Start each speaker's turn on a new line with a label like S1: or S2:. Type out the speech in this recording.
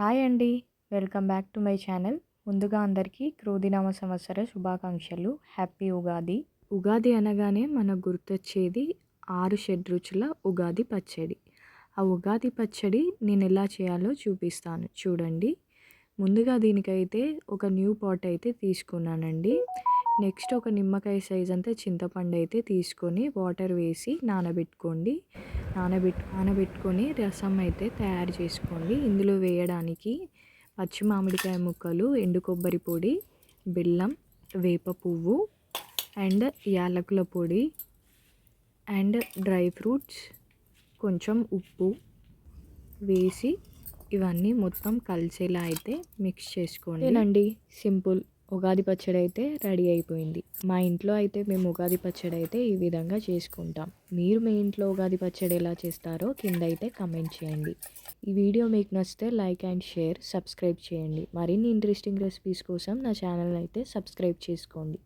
S1: Hi అండి. Welcome back to my channel. ముందుగా అందరికీ క్రోధినామ సంవత్సర శుభాకాంక్షలు. హ్యాపీ ఉగాది. ఉగాది అనగానే మనకు గుర్తొచ్చేది ఆరు షడ్రుచుల ఉగాది పచ్చడి. ఆ ఉగాది పచ్చడి నేను ఎలా చేయాలో చూపిస్తాను. చూడండి. ముందుగా దీనికైతే ఒక న్యూ పాట్ అయితే తీసుకున్నానండి. నెక్స్ట్ ఒక నిమ్మకాయ సైజ్ అంతా చింతపండు అయితే తీసుకొని వాటర్ వేసి నానబెట్టుకోండి. నానబెట్టు నానబెట్టుకొని రసం అయితే తయారు చేసుకోండి. ఇందులో వేయడం వేయడానికి పచ్చి మామిడికాయ ముక్కలు ఎండు కొబ్బరి పొడి బెల్లం వేప పువ్వు అండ్ యాలకుల పొడి అండ్ డ్రై ఫ్రూట్స్ కొంచెం ఉప్పు వేసి ఇవన్నీ మొత్తం కలిసేలా అయితే మిక్స్ చేసుకోండి. అండి సింపుల్. ఉగాది పచ్చడి అయితే రెడీ అయిపోయింది. మా ఇంట్లో అయితే మేము ఉగాది పచ్చడి అయితే ఈ విధంగా చేసుకుంటాం. మీరు మీ ఇంట్లో ఉగాది పచ్చడి ఎలా చేస్తారో కింద అయితే కమెంట్ చేయండి. ఈ వీడియో మీకు నచ్చితే లైక్ అండ్ షేర్ సబ్స్క్రైబ్ చేయండి. మరిన్ని ఇంట్రెస్టింగ్ రెసిపీస్ కోసం నా ఛానల్ అయితే సబ్స్క్రైబ్ చేసుకోండి.